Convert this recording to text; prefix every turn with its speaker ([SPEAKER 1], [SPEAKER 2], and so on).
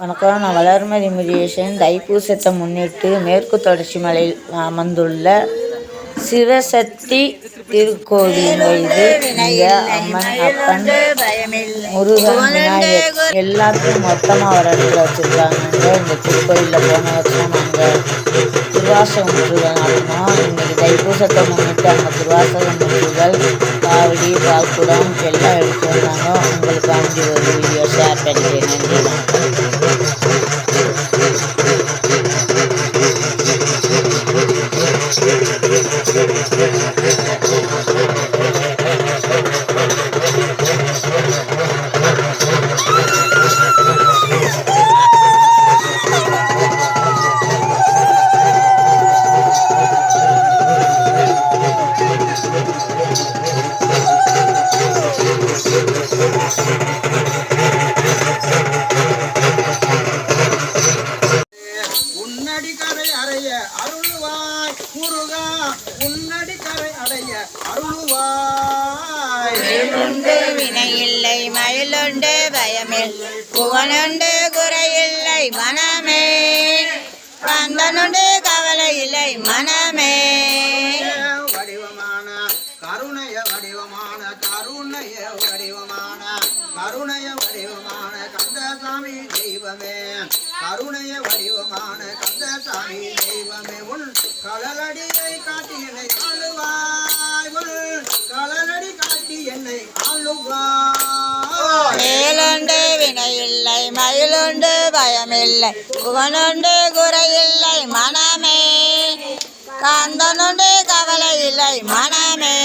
[SPEAKER 1] வணக்கம். நான் வளர்மதி முருகேசன். தைப்பூசத்தை முன்னிட்டு மேற்கு தொடர்ச்சி மலையில் அமர்ந்துள்ள சிவசக்தி திருக்கோவில் மீது இந்த அம்மன் அப்பன் முருகன் விநாயகர் எல்லாத்தையும் மொத்தமாக ஒரு இடத்துல வச்சுருக்காங்க. இந்த திருக்கோயிலில் போன வருஷம் நாங்கள் திருவாசகம் முருகன் நடந்தோம் இன்னைக்கு தைப்பூசத்தை முன்னிட்டு அங்கே திருவாசகம் முற்றுகள் காவடி பால்குடம் எல்லாம் எடுத்து வந்தாங்க. உங்களுக்கு அஞ்சு ஒரு வீடியோ ஷேர் பண்ணிக்கிறேன். நன்றி.
[SPEAKER 2] அறைய அருள்வாய் முருகா உன்னடி கரை அடைய அருள்வாய்.
[SPEAKER 3] உண்டு வினையில்லை மயிலுண்டு பயமில்லை புகனுண்டு குறையில்லை மனமே. கந்தனுண்டு கவலை இல்லை மனமே.
[SPEAKER 2] வடிவமான கருணைய வடிவமான கருணைய வடிவமான கருணைய வடிவமான கந்தசாமி தெய்வமே. கருணைய வடிவமான கந்தசாமி தெய்வமே. காட்டி என்னை ஆளுவாய். காட்டி என்னை ஆளுவாய்.
[SPEAKER 3] மேலுண்டு வினையில்லை மயிலுண்டு பயமில்லை புகனுண்டு குறையில்லை மனமே. காந்தனுண்டு கவலை இல்லை மனமே.